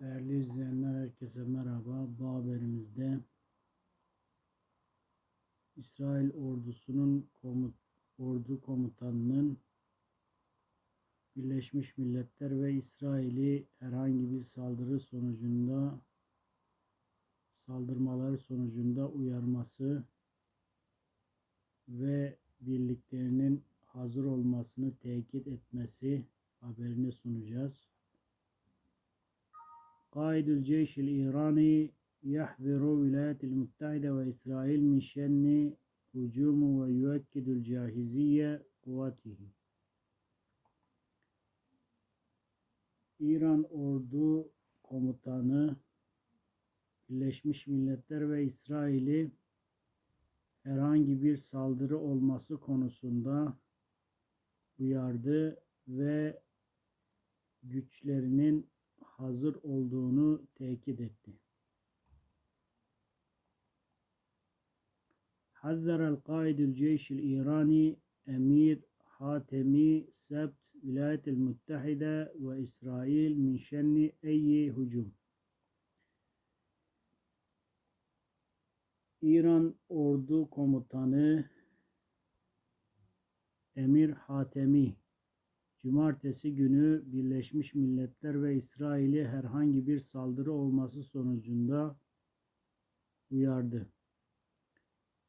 Değerli izleyenler herkese merhaba. Bu haberimizde İsrail ordusunun komut, ordu komutanının Birleşmiş Milletler ve İsrail'i herhangi bir saldırı sonucunda saldırmaları sonucunda uyarması ve birliklerinin hazır olmasını tekit etmesi haberini sunacağız. قائد الجيش الإيراني يحذر الولايات المتحدة وإسرائيل من شن هجوم ويؤكد الجاهزية قواته İran Ordu Komutanı Birleşmiş Milletler ve İsrail'i herhangi bir saldırı olması konusunda uyardı ve güçlerinin hazır olduğunu tekit etti. حذر القائد الجيش الإيراني أمير حاتمي سبت الولايات المتحدة وإسرائيل من شن أي هجوم İran Ordu Komutanı Emir Hatemi Cumartesi günü Birleşmiş Milletler ve İsrail'e herhangi bir saldırı olması sonucunda uyardı.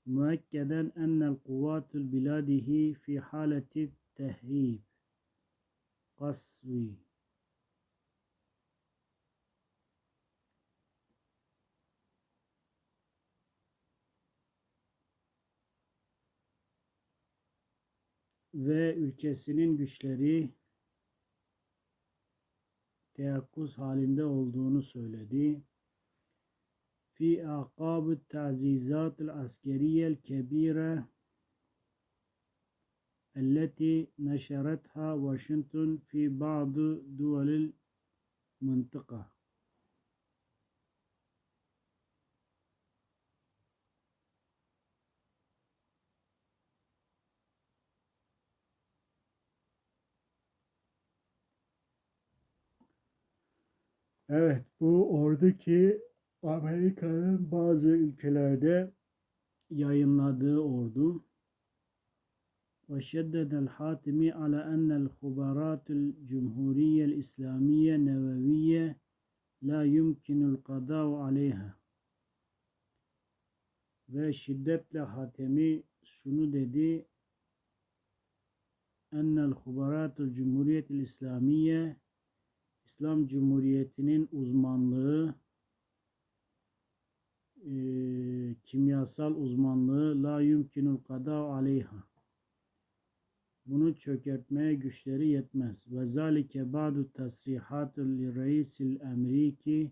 Müekkeden ennel kuvvatul biladihi fi haleti tehrib kasvi ve ülkesinin güçleri teyakkuz halinde olduğunu söyledi. Fi aqab ta'zizat al-askeriye el-kebire التي نشرتها واشنطن في بعض دول المنطقة Evet bu ordu ki Amerika'nın bazı ülkelerde yayınladığı ordu. وشدد الحاتمي على أن الخبرات الجمهورية الإسلامية نووية لا يمكن القضاء عليها. Ve şiddetle Hatemi şunu dedi. Ennel hubaratul cumhuriyetil İslamiye İslam Cumhuriyeti'nin uzmanlığı e, kimyasal uzmanlığı la yumkinul kada aleyha bunu çökertmeye güçleri yetmez. Ve zalike ba'du tasrihatul li reisil Ameriki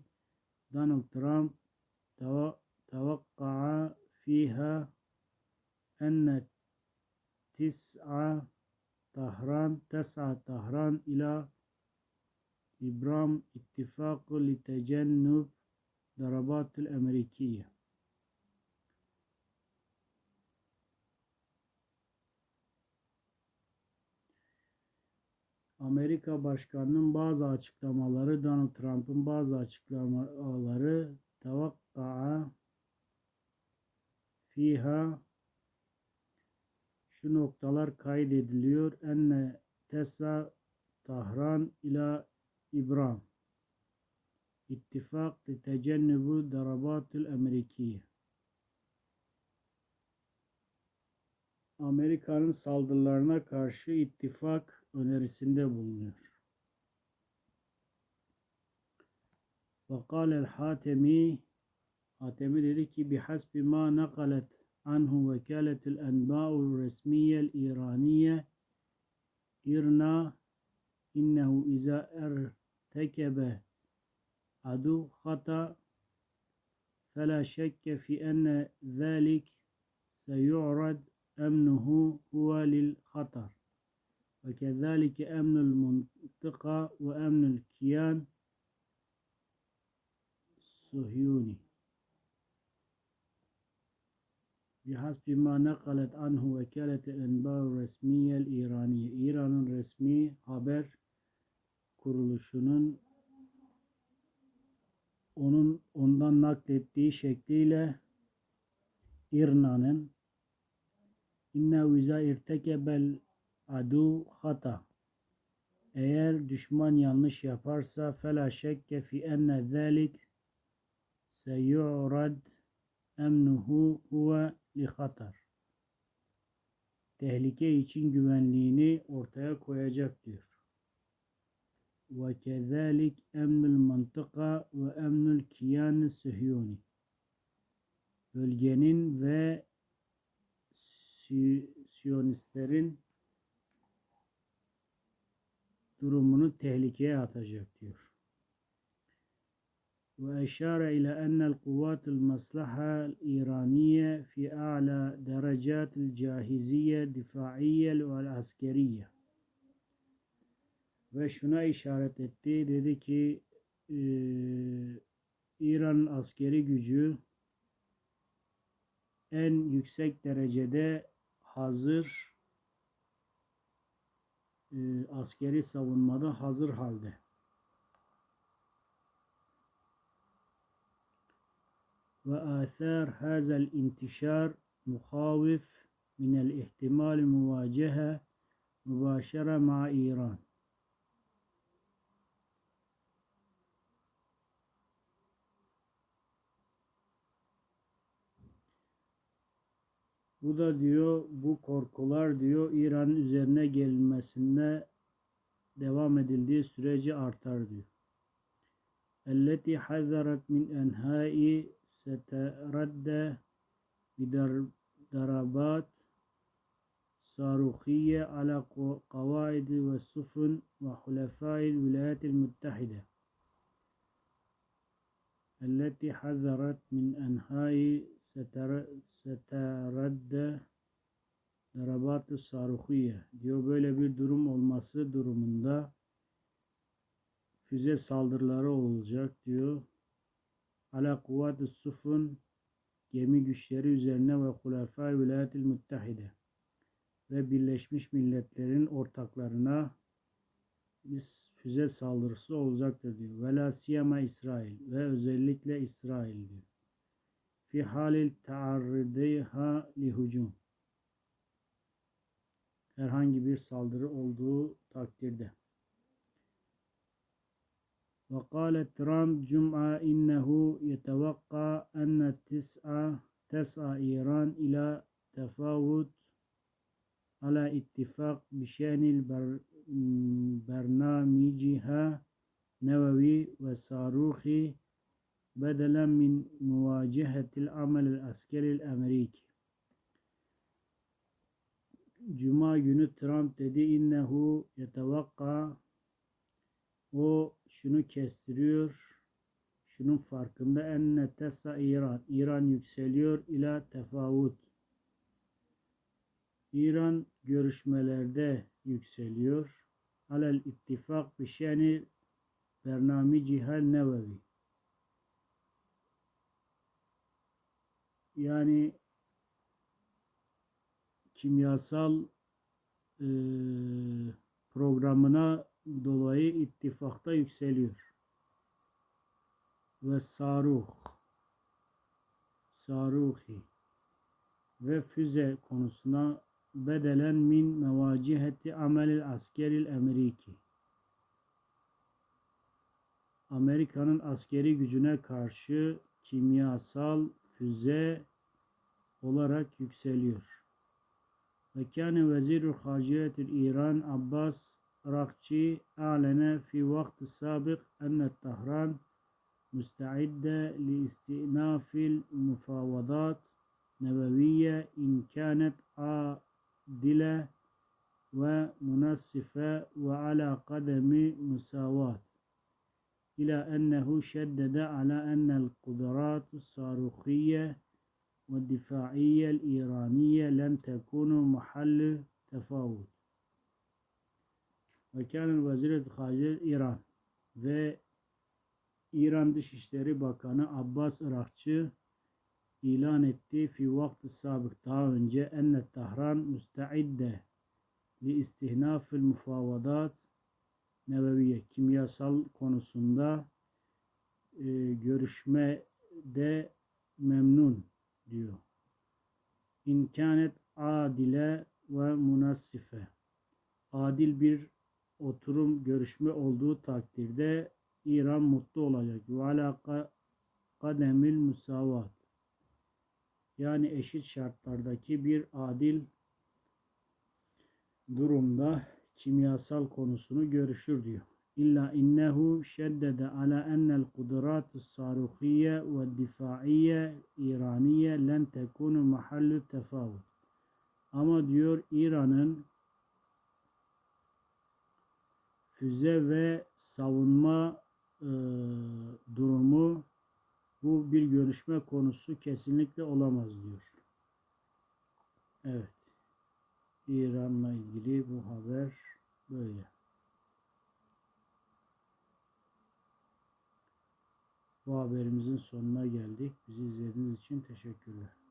Donald Trump tevakka'a fiha enne tis'a Tahran tes'a Tahran ila İbram ittifakı li tecennüb darabatil Amerikiye. Amerika Başkanı'nın bazı açıklamaları, Donald Trump'ın bazı açıklamaları tevakka'a fiha şu noktalar kaydediliyor. Enne tesa Tahran ila İbram İttifak li tecennubu darabatil Amerikiye Amerika'nın saldırılarına karşı ittifak önerisinde bulunuyor. وقال الحاتمي Hatemi dedi ki bihasbi ma nakalet anhu vekaletul enba'u resmiye İraniye İrna innehu iza ertekebe adu hata فلا شك في أن ذلك سيعرض أمنه هو للخطر. وكذلك أمن المنطقة وأمن الكيان الصهيوني بحسب ما نقلت عنه وكالة الأنباء الرسمية الإيرانية. İran'ın resmi haber kuruluşunun onun ondan naklettiği şekliyle İrna'nın inne viza irtekebel adu hata eğer düşman yanlış yaparsa fela şekke fi enne zalik seyu'rad emnuhu huve li hatar tehlike için güvenliğini ortaya koyacak diyor. Ve kezalik emnül mantıka ve emnül kiyan sıhyoni. Bölgenin ve Si- Siyonistlerin durumunu tehlikeye atacak diyor. وأشار إلى أن القوات المصلحة الإيرانية في أعلى درجات الجاهزية الدفاعية والعسكرية ve şuna işaret etti. Dedi ki e, İran'ın askeri gücü en yüksek derecede hazır e, askeri savunmada hazır halde. Ve âthâr hâzel intişâr muhâvif minel ihtimali müvâcehe mübâşere ma İran. Bu da diyor bu korkular diyor İran'ın üzerine gelmesine devam edildiği sürece artar diyor. التي حذرت من أنهاء سترد بضربات صاروخية على قواعد والسفن وحلفاء الولايات المتحدة التي حذرت من أنهاء seteredde darabatı saruhiye diyor. Böyle bir durum olması durumunda füze saldırıları olacak diyor. Ala kuvvet-i sufun gemi güçleri üzerine ve kulefâ vilayetil müttehide ve Birleşmiş Milletler'in ortaklarına biz füze saldırısı olacaktır diyor. Vela siyama İsrail ve özellikle İsrail diyor Fi halil taarridiha li hucum herhangi bir saldırı olduğu takdirde. وقال ترامب جمعة إنه يتوقع أن تسعى تسعى إيران إلى تفاوض على اتفاق بشأن البر- برنامجها نووي وصاروخي بدلا من مواجهة العمل العسكري الأمريكي Cuma günü Trump dedi innehu yetevakka o şunu kestiriyor şunun farkında enne tesa İran İran yükseliyor ila tefavut İran görüşmelerde yükseliyor alel ittifak bişeni bernamicihal nevevi yani kimyasal e, programına dolayı ittifakta yükseliyor. Ve saruh saruhi ve füze konusuna bedelen min mevaciheti amelil askeril Ameriki. Amerika'nın askeri gücüne karşı kimyasal füze olarak yükseliyor. Ve kâne vezirul İran Abbas Rakçi alene fi vakti sabık enne Tahran müsteidde li istinafil mufavadat nebeviye imkanet adile ve munassife ve ala kademi musavat. إلى أنه شدد على أن القدرات الصاروخية والدفاعية الإيرانية لم تكون محل تفاوض وكان وزير الخارجية إيران و إيران دشيشتري باكانا عباس إراخشي إعلان etti في وقت السابق önce أن طهران مستعدة لإستئناف المفاوضات neveviye kimyasal konusunda e, görüşmede memnun diyor. İmkanet adile ve munassife. Adil bir oturum görüşme olduğu takdirde İran mutlu olacak. Ve ala ka- kademil musavat. Yani eşit şartlardaki bir adil durumda kimyasal konusunu görüşür diyor. İlla innehu şeddede ala ennel kudratus saruhiye ve difaiye İraniye len tekunu mahallu tefavut. Ama diyor İran'ın füze ve savunma e, durumu bu bir görüşme konusu kesinlikle olamaz diyor. Evet. İran'la ilgili bu haber böyle. Bu haberimizin sonuna geldik. Bizi izlediğiniz için teşekkürler.